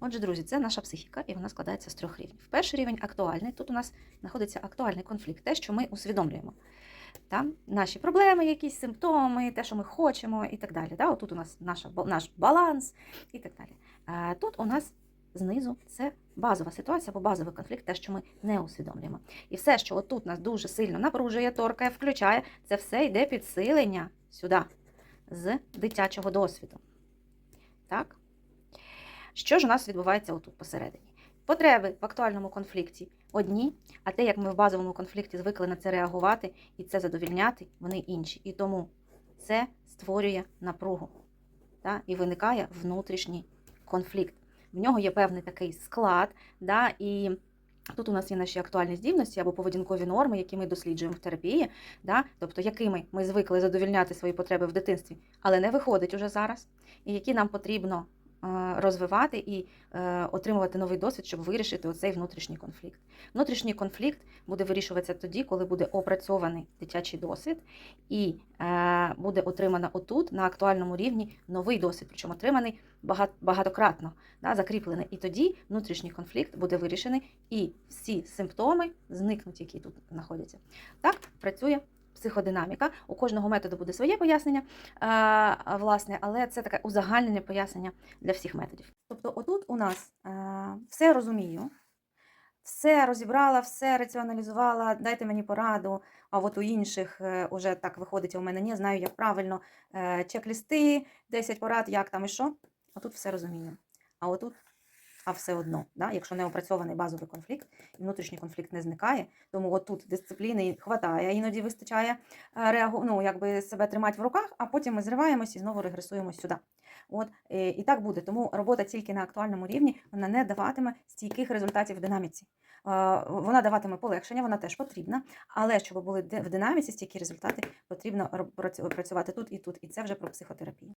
Отже, друзі, це наша психіка, і вона складається з трьох рівнів. Перший рівень актуальний. Тут у нас знаходиться актуальний конфлікт, те, що ми усвідомлюємо. Там наші проблеми, якісь симптоми, те, що ми хочемо, і так далі. Да? Отут у нас наша, наш баланс і так далі. А тут у нас знизу це базова ситуація або базовий конфлікт, те, що ми не усвідомлюємо. І все, що отут нас дуже сильно напружує, торкає, включає, це все йде підсилення сюди, з дитячого досвіду. Так? Що ж у нас відбувається отут посередині? Потреби в актуальному конфлікті одні, а те, як ми в базовому конфлікті звикли на це реагувати і це задовільняти, вони інші. І тому це створює напругу та, і виникає внутрішній конфлікт. В нього є певний такий склад, да, і тут у нас є наші актуальні здібності або поведінкові норми, які ми досліджуємо в терапії, да, тобто якими ми звикли задовільняти свої потреби в дитинстві, але не виходить уже зараз, і які нам потрібно розвивати і е, отримувати новий досвід, щоб вирішити оцей внутрішній конфлікт. Внутрішній конфлікт буде вирішуватися тоді, коли буде опрацьований дитячий досвід, і е, буде отримано отут на актуальному рівні новий досвід, причому отриманий багатократно, да, закріплений. І тоді внутрішній конфлікт буде вирішений, і всі симптоми зникнуть, які тут знаходяться. Так працює. Психодинаміка. У кожного методу буде своє пояснення, е, власне, але це таке узагальнене пояснення для всіх методів. Тобто, отут у нас е, все розумію, все розібрала, все раціоналізувала, дайте мені пораду. А от у інших е, уже так виходить, а у мене ні, знаю, як правильно чек-лісти, 10 порад, як там і що. Отут все розумію. А отут, а все одно, да? якщо не опрацьований базовий конфлікт, і внутрішній конфлікт не зникає, тому отут дисципліни хватає, іноді вистачає е, реагу, ну, якби себе тримати в руках, а потім ми зриваємось і знову регресуємо сюди. От, і так буде. Тому робота тільки на актуальному рівні вона не даватиме стійких результатів в динаміці. Е, Вона даватиме полегшення, вона теж потрібна, але щоб були в динаміці стійкі результати, потрібно працювати тут і тут. І це вже про психотерапію.